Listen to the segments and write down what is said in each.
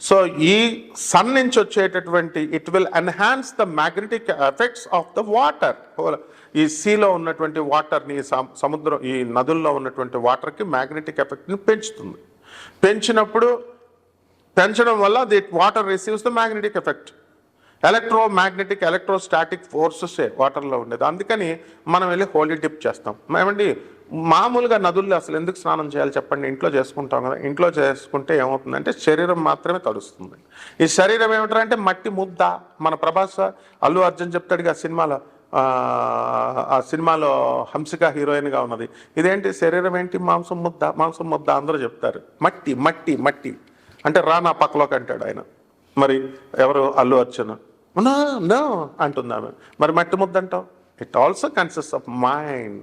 So ఈ sun నుంచి వచ్చేటటువంటి it will enhance the magnetic effects of the water ఈ సీలో ఉన్నటువంటి వాటర్ని సముద్రం ఈ నదుల్లో ఉన్నటువంటి వాటర్కి మ్యాగ్నెటిక్ ఎఫెక్ట్ని పెంచుతుంది. పెంచినప్పుడు పెంచడం వల్ల the water receives the magnetic effect electro magnetic electrostatic forces వాటర్లో ఉండేది. అందుకని మనం వెళ్ళి హోలీ డిప్ చేస్తాం. ఏమండి మామూలుగా నదుల్లో అసలు ఎందుకు స్నానం చేయాలి చెప్పండి? ఇంట్లో చేసుకుంటాం కదా. ఇంట్లో చేసుకుంటే ఏమవుతుందంటే శరీరం మాత్రమే తడుస్తుంది. ఈ శరీరం ఏమిటంటే మట్టి ముద్ద. మన ప్రభాస్ అల్లు అర్జున్ చెప్తాడు ఆ సినిమాలో ఆ, సినిమాలో హంసిక హీరోయిన్గా ఉన్నది. ఇదేంటి? శరీరం ఏంటి? మాంసం ముద్ద. మాంసం ముద్ద అందరూ చెప్తారు. మట్టి మట్టి మట్టి. అంటే రా నా పక్కలోకి అంటాడు ఆయన. మరి ఎవరు? అల్లు అర్జున్. నా అంటుంది ఆమె. మరి మట్టి ముద్ద అంటావు? It also consist of mind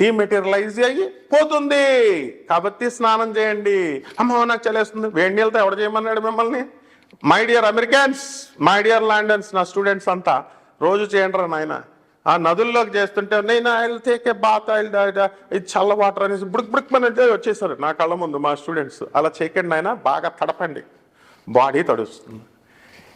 డీమెటీరియలైజ్ అయ్యి పోతుంది. కాబట్టి స్నానం చేయండి. అమ్మ నాకు చలేస్తుంది. వేడి నీళ్ళతో ఎవడ చేయమన్నాడు మిమ్మల్ని? My dear Americans my dear Londons నా స్టూడెంట్స్ అంతా రోజు చేయండి రా నాయన. ఆ నదుల్లోకి చేస్తుంటే నేను ఐల్ తేకే బాత్ ఐల్ ఇది చల్ల వాటర్ అనేసి బుడుక్ బుడుక్ మన వచ్చేసారు నా కళ్ళ ముందు మా స్టూడెంట్స్ అలా చేయకండి ఆయన బాగా తడపండి. బాడీ తడుస్తుంది.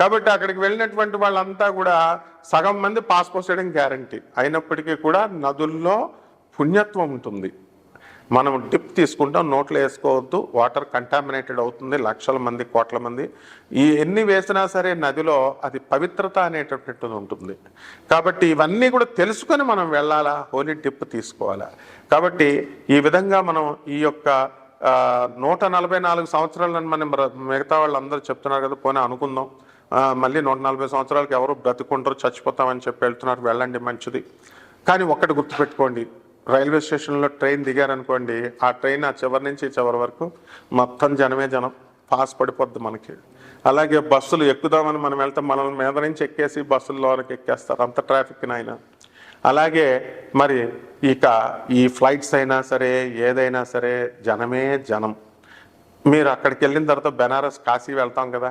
కాబట్టి అక్కడికి వెళ్ళినటువంటి వాళ్ళంతా కూడా సగం మంది పాస్ పోసేయడం గ్యారంటీ. అయినప్పటికీ కూడా నదుల్లో పుణ్యత్వం ఉంటుంది. మనం డిప్ తీసుకుంటాం నోట్లో వేసుకోవద్దు వాటర్ కంటామినేటెడ్ అవుతుంది లక్షల మంది కోట్ల మంది. ఈ ఎన్ని వేసినా సరే నదిలో అది పవిత్రత అనేటటువంటిది ఉంటుంది. కాబట్టి ఇవన్నీ కూడా తెలుసుకొని మనం వెళ్ళాలా హోలీ డిప్ తీసుకోవాలా? కాబట్టి ఈ విధంగా మనం ఈ యొక్క నూట నలభై నాలుగు సంవత్సరాలను మనం మిగతా వాళ్ళందరూ చెప్తున్నారు కదా పోనీ అనుకుందాం. మళ్ళీ నూట నలభై సంవత్సరాలకి ఎవరు బ్రతుకుంటారు చచ్చిపోతామని చెప్పి వెళ్తున్నారు వెళ్ళండి మంచిది. కానీ ఒక్కటి గుర్తుపెట్టుకోండి రైల్వే స్టేషన్లో ట్రైన్ దిగారనుకోండి ఆ ట్రైన్ ఆ చివరి నుంచి చివరి వరకు మొత్తం జనమే జనం పాస్ పడిపోద్ది మనకి. అలాగే బస్సులు ఎక్కుదామని మనం వెళ్తే మనల్ని మీద నుంచి ఎక్కేసి బస్సుల్లోకి ఎక్కేస్తారు అంత ట్రాఫిక్ నాయన. అలాగే మరి ఇక ఈ ఫ్లైట్స్ అయినా సరే ఏదైనా సరే జనమే జనం. మీరు అక్కడికి వెళ్ళిన తర్వాత బెనారస్ కాశీ వెళ్తాం కదా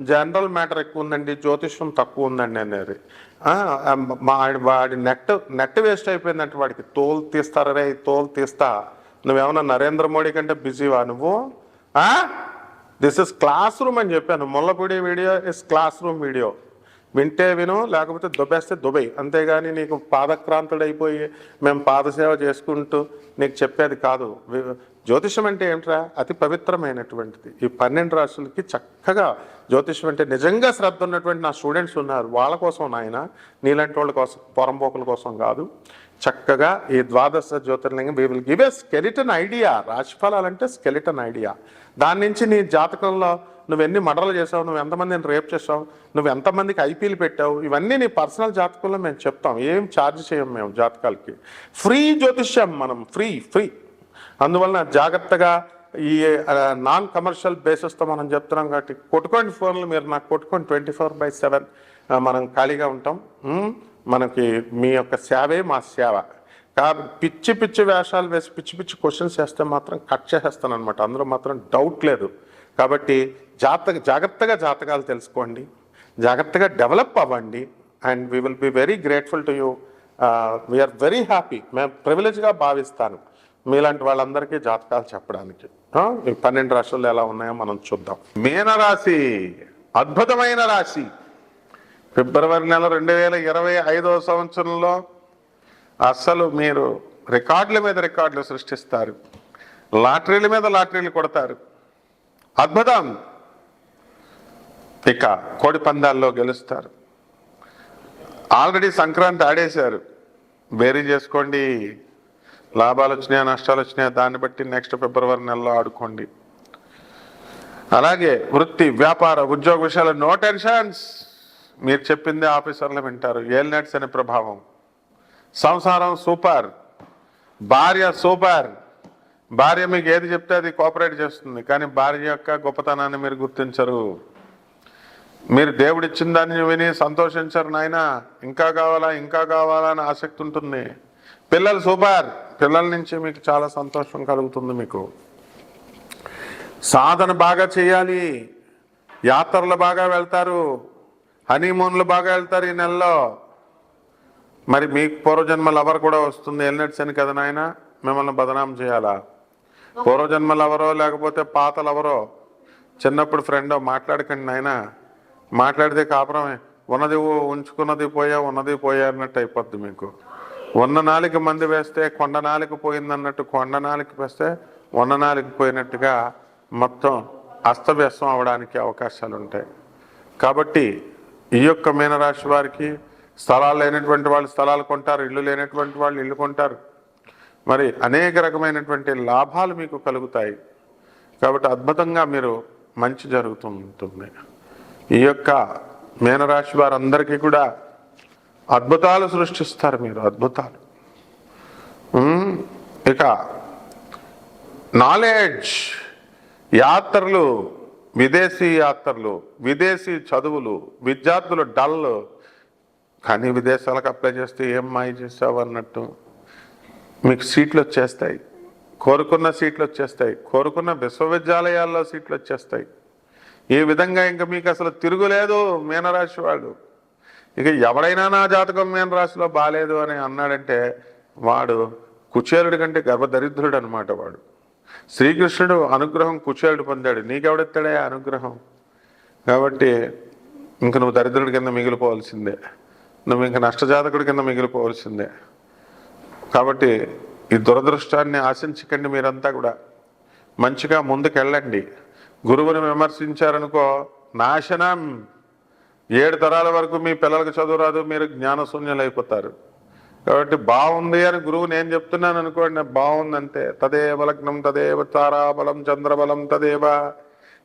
జనరల్ మ్యాటర్ ఎక్కువ ఉందండి జ్యోతిష్యం తక్కువ ఉందండి అనేది మా వాడి నెట్ నెట్ వేస్ట్ అయిపోయిందంటే వాడికి తోలు తీస్తారే? తోలు తీస్తా. నువ్వేమన్నా నరేంద్ర మోడీ కంటే బిజీవా నువ్వు? దిస్ ఇస్ క్లాస్ రూమ్ అని చెప్పాను. Mullapudi video is class room video వింటే విను లేకపోతే దుబ్బేస్తే దుబై అంతేగాని నీకు పాదక్రాంతుడైపోయి మేము పాదసేవ చేసుకుంటూ నీకు చెప్పేది కాదు. జ్యోతిషం అంటే ఏంట్రా? అతి పవిత్రమైనటువంటిది. ఈ పన్నెండు రాష్ట్రాలకి చక్కగా జ్యోతిషం అంటే నిజంగా శ్రద్ధ ఉన్నటువంటి నా స్టూడెంట్స్ ఉన్నారు. వాళ్ళ కోసం నాయన నీలాంటి వాళ్ళ కోసం పొరంపోకుల కోసం కాదు. చక్కగా ఈ ద్వాదశ జ్యోతిర్లింగం we will give a skeleton idea రాశిఫలాలంటే skeleton idea దాని నుంచి నీ జాతకంలో నువ్వు ఎన్ని మర్డర్లు చేసావు నువ్వు ఎంతమందిని రేప్ చేసావు నువ్వు ఎంతమందికి ఐపీలు పెట్టావు ఇవన్నీ నీ పర్సనల్ జాతకంలో మేము చెప్తాం. ఏం ఛార్జ్ చేయం మేము జాతకాలకి? ఫ్రీ జ్యోతిష్యం మనం ఫ్రీ ఫ్రీ. అందువలన జాగ్రత్తగా ఈ నాన్ కమర్షియల్ బేసిస్తో మనం చెప్తున్నాం కాబట్టి కొట్టుకోండి ఫోన్లు మీరు నాకు కొట్టుకోండి ట్వంటీ ఫోర్ బై సెవెన్. మనం ఖాళీగా ఉంటాం. మనకి మీ యొక్క సేవే మా సేవ. కాబట్టి పిచ్చి పిచ్చి వేషాలు వేసి పిచ్చి పిచ్చి క్వశ్చన్స్ వేస్తే మాత్రం కట్ చేసేస్తాను అనమాట అందులో మాత్రం డౌట్ లేదు. కాబట్టి జాతక జాగ్రత్తగా జాతకాలు తెలుసుకోండి. జాగ్రత్తగా డెవలప్ అవ్వండి. And we will be very grateful to you. We are very happy. మేము ప్రివిలేజ్గా భావిస్తాను. మీలాంటి వాళ్ళందరికీ జాతకాలు చెప్పడానికి. పన్నెండు రాశులు ఎలా ఉన్నాయో మనం చూద్దాం. మీనరాశి అద్భుతమైన రాశి. ఫిబ్రవరి నెల రెండు వేల ఇరవై ఐదవ సంవత్సరంలో అస్సలు మీరు రికార్డుల మీద రికార్డులు సృష్టిస్తారు. లాటరీల మీద లాటరీలు కొడతారు. అద్భుతం. ఇక కోడి పందాల్లో గెలుస్తారు. ఆల్రెడీ సంక్రాంతి ఆడేశారు. బేరీ చేసుకోండి. లాభాలు వచ్చినాయా నష్టాలు వచ్చినాయా దాన్ని బట్టి నెక్స్ట్ ఫిబ్రవరి నెలలో ఆడుకోండి. అలాగే వృత్తి వ్యాపార ఉద్యోగ విషయాలు నో టెన్షన్స్ మీరు చెప్పిందే ఆఫీసర్లు వింటారు. ఏల్నెట్స్ అనే ప్రభావం. సంసారం సూపర్. భార్య సూపర్. భార్య మీకు ఏది చెప్తే అది కోఆపరేట్ చేస్తుంది. కానీ భార్య యొక్క గొప్పతనాన్ని మీరు గుర్తించరు. మీరు దేవుడిచ్చిన దాన్ని విని సంతోషించరు నాయన. ఇంకా కావాలా ఇంకా కావాలా అని ఆసక్తి ఉంటుంది. పిల్లలు సూపర్. పిల్లల నుంచి మీకు చాలా సంతోషం కలుగుతుంది మీకు. సాధన బాగా చేయాలి. యాత్రలు బాగా వెళ్తారు. హనీమూన్లు బాగా వెళ్తారు ఈ నెలలో. మరి మీకు పూర్వజన్మ లవర్ కూడా వస్తుంది? వెళ్ళినట్టు అని కదా నాయన. మిమ్మల్ని బదనాం చేయాలా? పూర్వజన్మలు ఎవరో లేకపోతే పాతలు ఎవరో చిన్నప్పుడు ఫ్రెండో మాట్లాడకండి నాయన. మాట్లాడితే కాపురమే. ఉన్నది ఉంచుకున్నది పోయా ఉన్నది పోయా అన్నట్టు అయిపోద్ది మీకు. ఉన్న నాలుగు మంది వేస్తే కొండ నాలుగు పోయిందన్నట్టు కొండ నాలుగు వేస్తే ఉన్న నాలుగు పోయినట్టుగా మొత్తం అస్తవ్యస్తం అవడానికి అవకాశాలు ఉంటాయి కాబట్టి ఈ యొక్క మీనరాశి వారికి స్థలాలు లేనటువంటి వాళ్ళు స్థలాలు కొంటారు ఇల్లు లేనటువంటి వాళ్ళు ఇల్లు కొంటారు. మరి అనేక రకమైనటువంటి లాభాలు మీకు కలుగుతాయి. కాబట్టి అద్భుతంగా మీరు మంచి జరుగుతుంటుంది. ఈ యొక్క మీనరాశి వారందరికీ కూడా అద్భుతాలు సృష్టిస్తారు మీరు అద్భుతాలు. ఇక నాలెడ్జ్ యాత్రలు విదేశీ యాత్రలు విదేశీ చదువులు విద్యార్థులు డల్ కానీ విదేశాలకు అప్లై చేస్తే ఏం మాయ చేసావు అన్నట్టు. మీకు సీట్లు వచ్చేస్తాయి. కోరుకున్న సీట్లు వచ్చేస్తాయి. కోరుకున్న విశ్వవిద్యాలయాల్లో సీట్లు వచ్చేస్తాయి. ఈ విధంగా ఇంకా మీకు అసలు తిరుగులేదు మీనరాశి వాడు? ఇక ఎవడైనా నా జాతకం మీనరాశిలో బాగాలేదు అని అన్నాడంటే వాడు కుచేలుడి కంటే గర్భదరిద్రుడు అనమాట వాడు. శ్రీకృష్ణుడు అనుగ్రహం కుచేలుడు పొందాడు. నీకెవడెత్తాడే ఆ అనుగ్రహం? కాబట్టి ఇంక నువ్వు దరిద్రుడి కింద మిగిలిపోవాల్సిందే. నువ్వు ఇంక నష్టజాతకుడి కింద మిగిలిపోవాల్సిందే. కాబట్టి ఈ దురదృష్టాన్ని ఆశించకండి మీరంతా కూడా. మంచిగా ముందుకెళ్ళండి. గురువుని విమర్శించారనుకో నాశనం. ఏడు తరాల వరకు మీ పిల్లలకు చదువు రాదు మీరు జ్ఞానశూన్యులైపోతారు. కాబట్టి బాగుంది అని గురువు నేను చెప్తున్నాను అనుకోండి బాగుందంటే తదేవ లగ్నం తదేవ తారాబలం చంద్రబలం తదేవ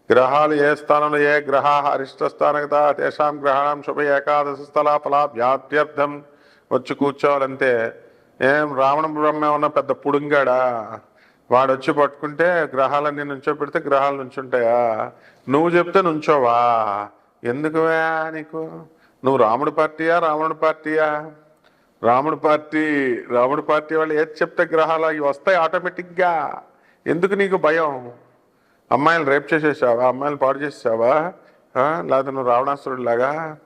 గ్రహాలు ఏ స్థానంలో ఏ గ్రహ అరిష్ట స్థానగత తేషాం గ్రహాణం శుభ ఏకాదశ స్థల ఫలాభ్యాత్యర్థం వచ్చి కూర్చోవాలంటే ఏం రావణ బ్రహ్మ ఏమన్నా పెద్ద పుడుంగాడా? వాడు వచ్చి పట్టుకుంటే గ్రహాలన్నీ నుంచో పెడితే గ్రహాలు నుంచుంటాయా? నువ్వు చెప్తే నుంచోవా? ఎందుకువా నీకు? నువ్వు రాముడు పార్టీయా రావణుడు పార్టీయా? రాముడు పార్టీ రాముడు పార్టీ వాళ్ళు ఏది చెప్తే గ్రహాలు అవి వస్తాయి ఆటోమేటిక్గా. ఎందుకు నీకు భయం? అమ్మాయిలు రేప్ చేసేసావా? అమ్మాయిలు పాడు చేసేసావా? లేకపోతే నువ్వు రావణాసురుడు లాగా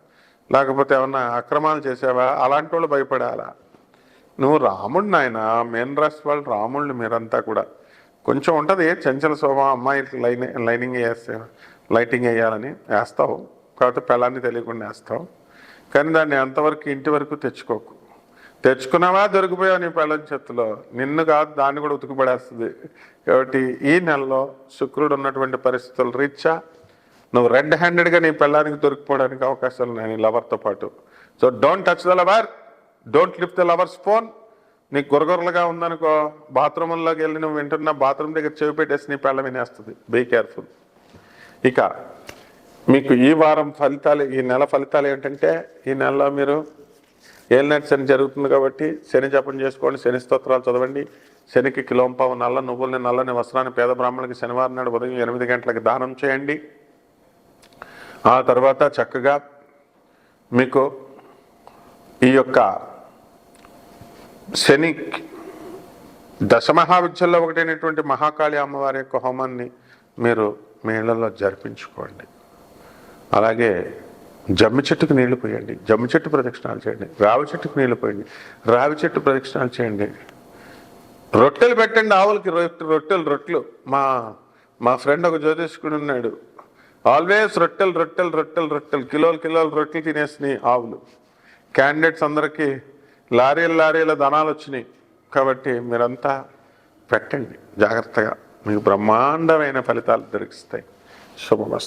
లేకపోతే ఏమన్నా అక్రమాలు చేసావా? అలాంటి వాళ్ళు భయపడాలా? నువ్వు రాముడు నాయన మెయిన్ రాశి వాళ్ళు రాముళ్ళు మీరంతా కూడా. కొంచెం ఉంటుంది చంచల శోభం అమ్మాయి లైన్ లైనింగ్ వేస్తే లైటింగ్ వేయాలని వేస్తావు. కాకపోతే పెళ్ళాన్ని తెలియకుండా వేస్తావు. కానీ దాన్ని ఎంతవరకు ఇంటి వరకు తెచ్చుకోకు. తెచ్చుకున్నావా దొరికిపోయావు నీ పెళ్ళం చేతిలో? నిన్ను కాదు దాన్ని కూడా ఉతుకుపడేస్తుంది. కాబట్టి ఈ నెలలో శుక్రుడు ఉన్నటువంటి పరిస్థితులు రీత్యా నువ్వు రెడ్ హ్యాండెడ్గా నీ పెళ్ళానికి దొరికిపోవడానికి అవకాశాలు ఉన్నాయి నీ లవర్తో పాటు. So don't touch the lover don't lift the lover's phone నీకు గురగురలుగా ఉందనుకో బాత్రూంలోకి వెళ్ళి నువ్వు వింటున్న బాత్రూమ్ దగ్గర చెవి పెట్టేసి నీ పెళ్ళ వినేస్తుంది. బీ కేర్ఫుల్ ఇక మీకు ఈ వారం ఫలితాలు ఈ నెల ఫలితాలు ఏంటంటే ఈ నెలలో మీరు ఏలినట్టు శని జరుగుతుంది కాబట్టి శని జపం చేసుకోండి శని స్తోత్రాలు చదవండి. శనికి కిలోంపావు నల్ల నువ్వుల్ని నల్లని వస్త్రాన్ని పేద బ్రాహ్మణులకి శనివారం నాడు ఉదయం ఎనిమిది గంటలకు దానం చేయండి. ఆ తర్వాత చక్కగా మీకు ఈ యొక్క శని దశమహావిద్యల్లో ఒకటైనటువంటి మహాకాళి అమ్మవారి యొక్క హోమాన్ని మీరు మీ ఇళ్ళలో జరిపించుకోండి. అలాగే జమ్మి చెట్టుకు నీళ్ళు పోయండి జమ్మి చెట్టు ప్రదక్షిణాలు చేయండి రావి చెట్టుకు నీళ్ళు పోయండి రావి చెట్టు ప్రదక్షిణాలు చేయండి. రొట్టెలు పెట్టండి ఆవులకి రొట్టెలు రొట్టెలు మా మా ఫ్రెండ్ ఒక జ్యోతిష్కుడు ఉన్నాడు. ఆల్వేస్ రొట్టెలు రొట్టెలు రొట్టెలు రొట్టెలు కిలోలు కిలోలు రొట్టెలు తినేసినాయి ఆవులు. క్యాండిడేట్స్ అందరికీ లారీల లారీల ధనాలు వచ్చినాయి. కాబట్టి మీరంతా పెట్టండి. జాగ్రత్తగా. మీకు బ్రహ్మాండమైన ఫలితాలు దొరికిస్తాయి శుభమస్తు.